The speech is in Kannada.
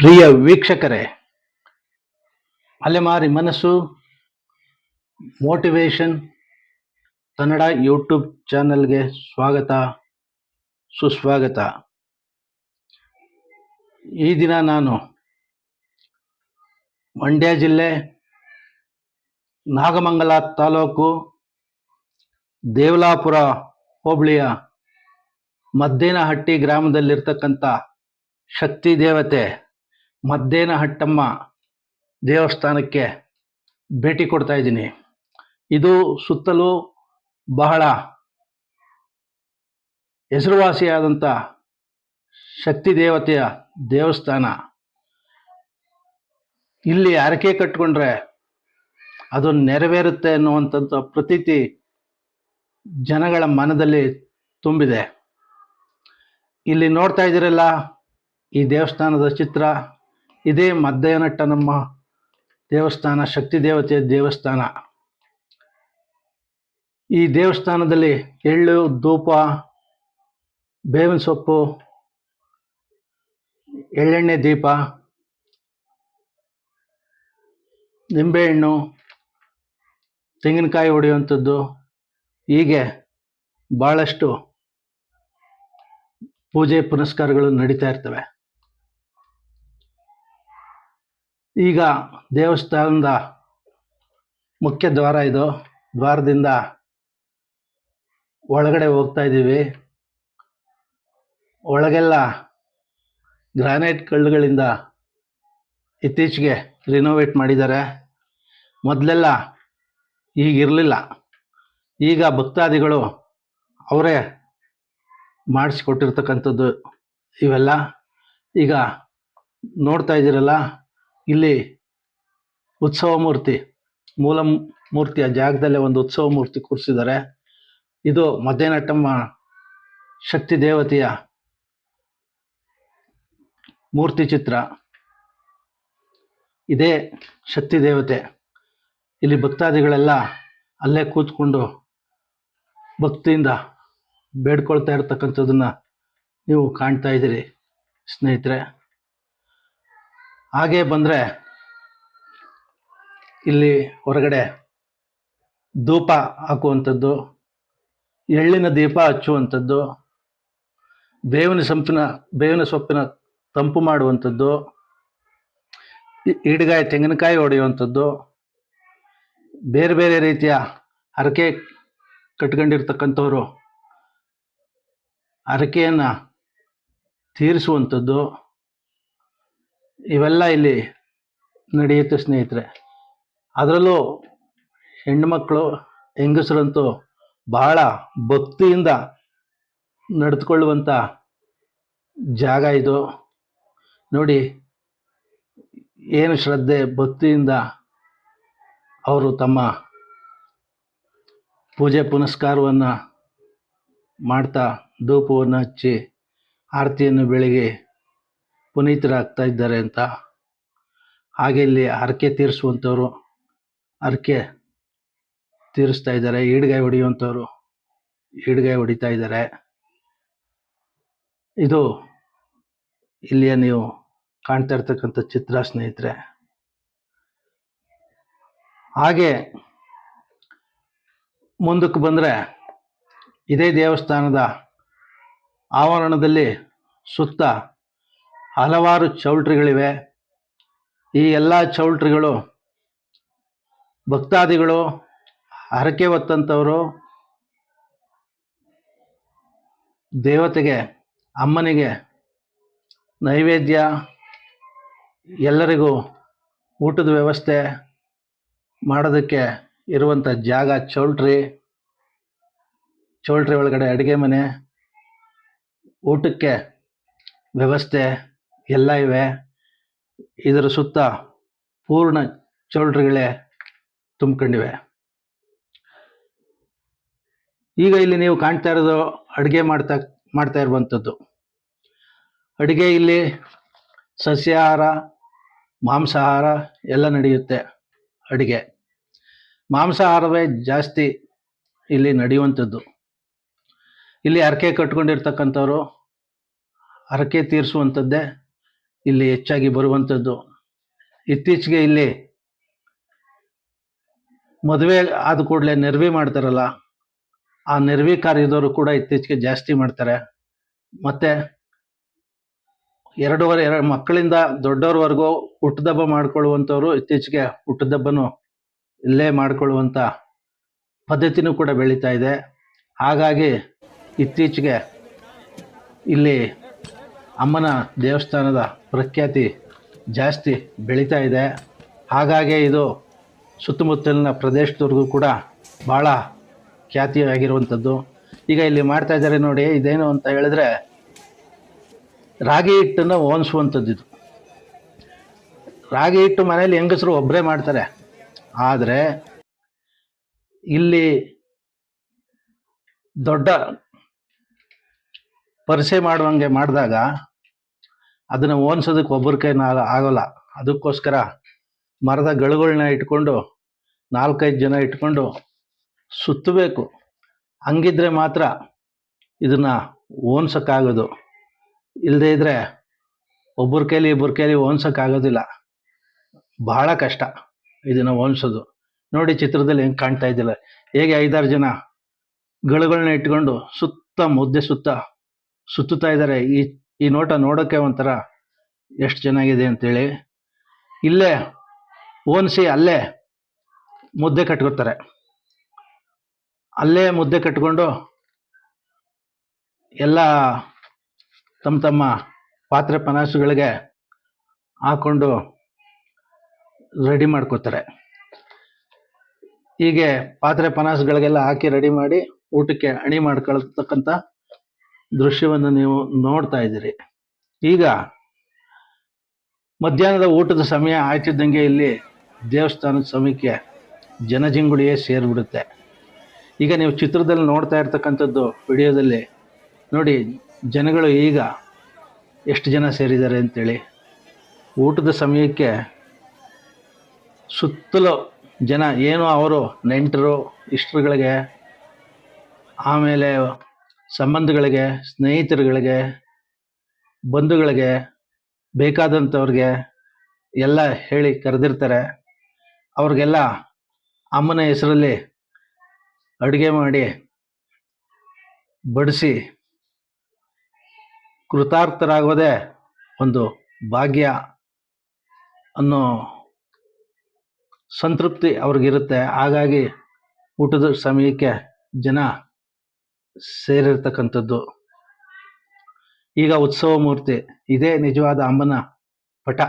ಪ್ರಿಯ ವೀಕ್ಷಕರೇ, ಅಲೆಮಾರಿ ಮನಸ್ಸು, ಮೋಟಿವೇಶನ್, ಕನ್ನಡ ಯೂಟ್ಯೂಬ್ ಚಾನಲ್ಗೆ ಸ್ವಾಗತ, ಸುಸ್ವಾಗತ. ಈ ದಿನ ನಾನು ಮಂಡ್ಯ ಜಿಲ್ಲೆ, ನಾಗಮಂಗಲ ತಾಲೂಕು, ದೇವಲಾಪುರ ಹೋಬಳಿಯ ಮದ್ದೇನಹಟ್ಟಿ ಗ್ರಾಮದಲ್ಲಿರ್ತಕ್ಕಂಥ ಶಕ್ತಿ ದೇವತೆ ಮದ್ದೇನಹಟ್ಟಮ್ಮ ದೇವಸ್ಥಾನಕ್ಕೆ ಭೇಟಿ ಕೊಡ್ತಾ ಇದ್ದೀನಿ. ಇದು ಸುತ್ತಲೂ ಬಹಳ ಹೆಸರುವಾಸಿಯಾದಂಥ ಶಕ್ತಿ ದೇವತೆಯ ದೇವಸ್ಥಾನ. ಇಲ್ಲಿ ಹರಕೆ ಕಟ್ಕೊಂಡ್ರೆ ಅದು ನೆರವೇರುತ್ತೆ ಅನ್ನುವಂಥದ್ದು ಪ್ರತೀತಿ ಜನಗಳ ಮನದಲ್ಲಿ ತುಂಬಿದೆ. ಇಲ್ಲಿ ನೋಡ್ತಾ ಇದ್ದೀರಲ್ಲ ಈ ದೇವಸ್ಥಾನದ ಚಿತ್ರ. ಇದೇ ಮದ್ದಯ್ಯನಟ್ಟನಮ್ಮ ದೇವಸ್ಥಾನ, ಶಕ್ತಿ ದೇವತೆಯ ದೇವಸ್ಥಾನ. ಈ ದೇವಸ್ಥಾನದಲ್ಲಿ ಎಳ್ಳು, ಧೂಪ, ಬೇವಿನ ಸೊಪ್ಪು, ಎಳ್ಳೆಣ್ಣೆ ದೀಪ, ನಿಂಬೆಹಣ್ಣು, ತೆಂಗಿನಕಾಯಿ ಹೊಡೆಯುವಂಥದ್ದು. ಹೀಗೆ ಭಾಳಷ್ಟು ಪೂಜೆ ಪುನಸ್ಕಾರಗಳು ನಡೀತಾ ಇರ್ತವೆ. ಈಗ ದೇವಸ್ಥಾನದ ಮುಖ್ಯ ದ್ವಾರ ಇದು. ದ್ವಾರದಿಂದ ಒಳಗಡೆ ಹೋಗ್ತಾ ಇದ್ದೀವಿ. ಒಳಗೆಲ್ಲ ಗ್ರಾನೈಟ್ ಕಲ್ಲುಗಳಿಂದ ಇತ್ತೀಚೆಗೆ ರಿನೋವೇಟ್ ಮಾಡಿದ್ದಾರೆ. ಮೊದಲೆಲ್ಲ ಈಗಿರಲಿಲ್ಲ ಈಗ ಭಕ್ತಾದಿಗಳು ಅವರೇ ಮಾಡಿಸಿಕೊಟ್ಟಿರ್ತಕ್ಕಂಥದ್ದು ಇವೆಲ್ಲ. ಈಗ ನೋಡ್ತಾ ಇದ್ದೀರಲ್ಲ ಇಲ್ಲಿ ಉತ್ಸವ ಮೂರ್ತಿ, ಮೂಲ ಮೂರ್ತಿಯ ಜಾಗದಲ್ಲೇ ಒಂದು ಉತ್ಸವ ಮೂರ್ತಿ ಕೂರಿಸಿದ್ದಾರೆ. ಇದು ಮದ್ದೇನಟ್ಟಮ್ಮ ಶಕ್ತಿ ದೇವತೆಯ ಮೂರ್ತಿ ಚಿತ್ರ. ಇದೇ ಶಕ್ತಿ ದೇವತೆ. ಇಲ್ಲಿ ಭಕ್ತಾದಿಗಳೆಲ್ಲ ಅಲ್ಲೇ ಕೂತ್ಕೊಂಡು ಭಕ್ತಿಯಿಂದ ಬೇಡ್ಕೊಳ್ತಾ ಇರತಕ್ಕಂತದ್ದನ್ನ ನೀವು ಕಾಣ್ತಾ ಇದ್ದೀರಿ ಸ್ನೇಹಿತರೆ. ಹಾಗೆ ಬಂದರೆ ಇಲ್ಲಿ ಹೊರಗಡೆ ಧೂಪ ಹಾಕುವಂಥದ್ದು, ಎಳ್ಳಿನ ದೀಪ ಹಚ್ಚುವಂಥದ್ದು, ಬೇವಿನ ಸಂಪಿನ, ಬೇವಿನ ಸೊಪ್ಪಿನ ತಂಪು ಮಾಡುವಂಥದ್ದು ಈಡುಗಾಯಿ, ತೆಂಗಿನಕಾಯಿ ಹೊಡೆಯುವಂಥದ್ದು ಬೇರೆ ಬೇರೆ ರೀತಿಯ ಹರಕೆ ಕಟ್ಕೊಂಡಿರ್ತಕ್ಕಂಥವರು ಹರಕೆಯನ್ನು ತೀರಿಸುವಂಥದ್ದು. ಇವೆಲ್ಲ ಇಲ್ಲಿ ನಡೆಯುತ್ತೆ ಸ್ನೇಹಿತರೆ. ಅದರಲ್ಲೂ ಹೆಣ್ಣುಮಕ್ಕಳು ಹೆಂಗಸರಂತೂ ಬಹಳ ಭಕ್ತಿಯಿಂದ ನಡೆದುಕೊಳ್ಳುವಂಥ ಜಾಗ ಇದು. ನೋಡಿ, ಏನು ಶ್ರದ್ಧೆ, ಭಕ್ತಿಯಿಂದ ಅವರು ತಮ್ಮ ಪೂಜೆ ಪುನಸ್ಕಾರವನ್ನು ಮಾಡ್ತಾ ಧೂಪವನ್ನು ಹಚ್ಚಿ, ಆರತಿಯನ್ನು ಬೆಳಗ್ಗೆ ಪುನೀತರಾಗ್ತಾ ಇದ್ದಾರೆ ಅಂತ. ಹಾಗೆ ಇಲ್ಲಿ ಹರಕೆ ತೀರಿಸುವಂಥವ್ರು, ಹರಕೆ ತೀರಿಸ್ತಾ ಇದ್ದಾರೆ. ಈಡ್ಗಾಯಿ ಹೊಡೆಯುವಂಥವ್ರು ಈಡ್ಗಾಯಿ ಹೊಡಿತಾ ಇದ್ದಾರೆ. ಇದು ಇಲ್ಲಿಯ ನೀವು ಕಾಣ್ತಾ ಇರ್ತಕ್ಕಂಥ ಚಿತ್ರ, ಸ್ನೇಹಿತರೆ. ಹಾಗೆ ಮುಂದಕ್ಕೆ ಬಂದರೆ ಇದೇ ದೇವಸ್ಥಾನದ ಆವರಣದಲ್ಲಿ ಸುತ್ತ ಹಲವಾರು ಚೌಲ್ಟ್ರಿಗಳಿವೆ. ಈ ಎಲ್ಲ ಚೌಲ್ಟ್ರಿಗಳು ಭಕ್ತಾದಿಗಳು, ಹರಕೆ ಹೊತ್ತಂಥವರು ದೇವತೆಗೆ, ಅಮ್ಮನಿಗೆ ನೈವೇದ್ಯ, ಎಲ್ಲರಿಗೂ ಊಟದ ವ್ಯವಸ್ಥೆ ಮಾಡೋದಕ್ಕೆ ಇರುವಂಥ ಜಾಗ ಚೌಲ್ಟ್ರಿ. ಚೌಲ್ಟ್ರಿ ಒಳಗಡೆ ಅಡುಗೆ ಮನೆ, ಊಟಕ್ಕೆ ವ್ಯವಸ್ಥೆ. ಎಲ್ಲ ಇವೆ. ಇದರ ಸುತ್ತ ಪೂರ್ಣ ಚೌಲ್ಟ್ರಿಗಳೇ ತುಂಬಿಕೊಂಡಿವೆ. ಈಗ ಇಲ್ಲಿ ನೀವು ಕಾಣ್ತಾ ಇರೋದು ಅಡುಗೆ ಮಾಡ್ತಾ ಮಾಡ್ತಾ ಇರುವಂಥದ್ದು. ಅಡುಗೆ ಇಲ್ಲಿ ಸಸ್ಯಾಹಾರ, ಮಾಂಸಾಹಾರ ಎಲ್ಲ ನಡೆಯುತ್ತೆ ಅಡುಗೆ. ಮಾಂಸಾಹಾರವೇ ಜಾಸ್ತಿ ಇಲ್ಲಿ ನಡೆಯುವಂಥದ್ದು. ಇಲ್ಲಿ ಹರಕೆ ಕಟ್ಕೊಂಡಿರ್ತಕ್ಕಂಥವ್ರು ಹರಕೆ ತೀರಿಸುವಂಥದ್ದೇ ಇಲ್ಲಿ ಹೆಚ್ಚಾಗಿ ಬರುವಂಥದ್ದು. ಇತ್ತೀಚೆಗೆ ಇಲ್ಲಿ ಮದುವೆ ಆದ ಕೂಡಲೇ ನೆರವಿ ಮಾಡ್ತಾರಲ್ಲ, ಆ ನೆರವಿ ಕಾರ್ಯದವರು ಕೂಡ ಇತ್ತೀಚೆಗೆ ಜಾಸ್ತಿ ಮಾಡ್ತಾರೆ. ಮತ್ತೆ ಎರಡೂವರೆ, ಎರಡು ಮಕ್ಕಳಿಂದ ದೊಡ್ಡವ್ರವರೆಗೂ ಹುಟ್ಟುದಬ್ಬ ಮಾಡ್ಕೊಳ್ಳುವಂಥವ್ರು ಇತ್ತೀಚೆಗೆ ಹುಟ್ಟದಬ್ಬನು ಇಲ್ಲೇ ಮಾಡಿಕೊಳ್ಳುವಂಥ ಪದ್ಧತಿನೂ ಕೂಡ ಬೆಳೀತಾ ಇದೆ. ಹಾಗಾಗಿ ಇತ್ತೀಚೆಗೆ ಇಲ್ಲಿ ಅಮ್ಮನ ದೇವಸ್ಥಾನದ ಪ್ರಖ್ಯಾತಿ ಜಾಸ್ತಿ ಬೆಳೀತಾ ಇದೆ. ಹಾಗಾಗಿ ಇದು ಸುತ್ತಮುತ್ತಲಿನ ಪ್ರದೇಶದವ್ರಿಗೂ ಕೂಡ ಭಾಳ ಖ್ಯಾತಿಯಾಗಿರುವಂಥದ್ದು. ಈಗ ಇಲ್ಲಿ ಮಾಡ್ತಾ ಇದ್ದಾರೆ ನೋಡಿ, ಇದೇನು ಅಂತ ಹೇಳಿದ್ರೆ ರಾಗಿ ಹಿಟ್ಟನ್ನು ಓನ್ಸುವಂಥದ್ದು ಇದು. ರಾಗಿ ಹಿಟ್ಟು ಮನೆಯಲ್ಲಿ ಹೆಂಗಸರು ಒಬ್ಬರೇ ಮಾಡ್ತಾರೆ. ಆದರೆ ಇಲ್ಲಿ ದೊಡ್ಡ ಪರಿಸೆ ಮಾಡುವಂಗೆ ಮಾಡಿದಾಗ ಅದನ್ನು ಓನ್ಸೋದಕ್ಕೆ ಒಬ್ಬರ ಕೈನ ಆಗೋಲ್ಲ. ಅದಕ್ಕೋಸ್ಕರ ಮರದ ಗಳುಗಳನ್ನ ಇಟ್ಕೊಂಡು, ನಾಲ್ಕೈದು ಜನ ಇಟ್ಕೊಂಡು ಸುತ್ತಬೇಕು. ಹಂಗಿದ್ರೆ ಮಾತ್ರ ಇದನ್ನು ಓನ್ಸೋಕ್ಕಾಗೋದು. ಇಲ್ಲದೇ ಇದ್ದರೆ ಒಬ್ಬರ ಕೈಲಿ ಇಬ್ಬರ ಕೈಲಿ ಓನ್ಸೋಕ್ಕಾಗೋದಿಲ್ಲ. ಬಹಳ ಕಷ್ಟ ಇದನ್ನು ಓನ್ಸೋದು. ನೋಡಿ ಚಿತ್ರದಲ್ಲಿ ಹೆಂಗೆ ಕಾಣ್ತಾ ಇದ್ದಿಲ್ಲ. ಹೇಗೆ ಐದಾರು ಜನ ಗಳುಗಳನ್ನ ಇಟ್ಕೊಂಡು ಸುತ್ತ ಮುದ್ದೆ ಸುತ್ತ ಸುತ್ತುತ್ತಾ ಇದ್ದಾರೆ. ಈ ಈ ನೋಟ ನೋಡೋಕ್ಕೆ ಒಂಥರ ಎಷ್ಟು ಚೆನ್ನಾಗಿದೆ ಅಂತೇಳಿ. ಇಲ್ಲೇ ಓನ್ಸಿ ಅಲ್ಲೇ ಮುದ್ದೆ ಕಟ್ಕೊತಾರೆ. ಅಲ್ಲೇ ಮುದ್ದೆ ಕಟ್ಕೊಂಡು ಎಲ್ಲ ತಮ್ಮ ತಮ್ಮ ಪಾತ್ರೆ ಪನಾಸುಗಳಿಗೆ ಹಾಕೊಂಡು ರೆಡಿ ಮಾಡ್ಕೋತಾರೆ. ಹೀಗೆ ಪಾತ್ರೆ ಪನಾಸುಗಳಿಗೆಲ್ಲ ಹಾಕಿ ರೆಡಿ ಮಾಡಿ ಊಟಕ್ಕೆ ಅಣಿ ಮಾಡ್ಕೊಳ್ತಕ್ಕಂಥ ದೃಶ್ಯವನ್ನು ನೀವು ನೋಡ್ತಾ ಇದ್ದೀರಿ. ಈಗ ಮಧ್ಯಾಹ್ನದ ಊಟದ ಸಮಯ ಆಯ್ತಿದ್ದಂಗೆ ಇಲ್ಲಿ ದೇವಸ್ಥಾನದ ಸಮಯಕ್ಕೆ ಜನಜಿಂಗುಳಿಯೇ ಸೇರಿಬಿಡುತ್ತೆ. ಈಗ ನೀವು ಚಿತ್ರದಲ್ಲಿ ನೋಡ್ತಾ ಇರ್ತಕ್ಕಂಥದ್ದು ವಿಡಿಯೋದಲ್ಲಿ ನೋಡಿ, ಜನಗಳು ಈಗ ಎಷ್ಟು ಜನ ಸೇರಿದ್ದಾರೆ ಅಂತೇಳಿ. ಊಟದ ಸಮಯಕ್ಕೆ ಸುತ್ತಲೂ ಜನ, ಏನು ಅವರು ನೆಂಟರು, ಇಷ್ಟರುಗಳಿಗೆ ಆಮೇಲೆ ಸಂಬಂಧಗಳಿಗೆ, ಸ್ನೇಹಿತರುಗಳಿಗೆ, ಬಂಧುಗಳಿಗೆ ಬೇಕಾದಂಥವ್ರಿಗೆ ಎಲ್ಲ ಹೇಳಿ ಕರೆದಿರ್ತಾರೆ. ಅವ್ರಿಗೆಲ್ಲ ಅಮ್ಮನ ಹೆಸರಲ್ಲಿ ಅಡುಗೆ ಮಾಡಿ ಬಡಿಸಿ ಕೃತಾರ್ಥರಾಗೋದೇ ಒಂದು ಭಾಗ್ಯ ಅನ್ನೋ ಸಂತೃಪ್ತಿ ಅವ್ರಿಗಿರುತ್ತೆ. ಹಾಗಾಗಿ ಊಟದ ಸಮಯಕ್ಕೆ ಜನ ಸೇರಿರ್ತಕ್ಕಂಥದ್ದು. ಈಗ ಉತ್ಸವ ಮೂರ್ತಿ ಇದೇ ನಿಜವಾದ ಅಮ್ಮನ ಪಟ.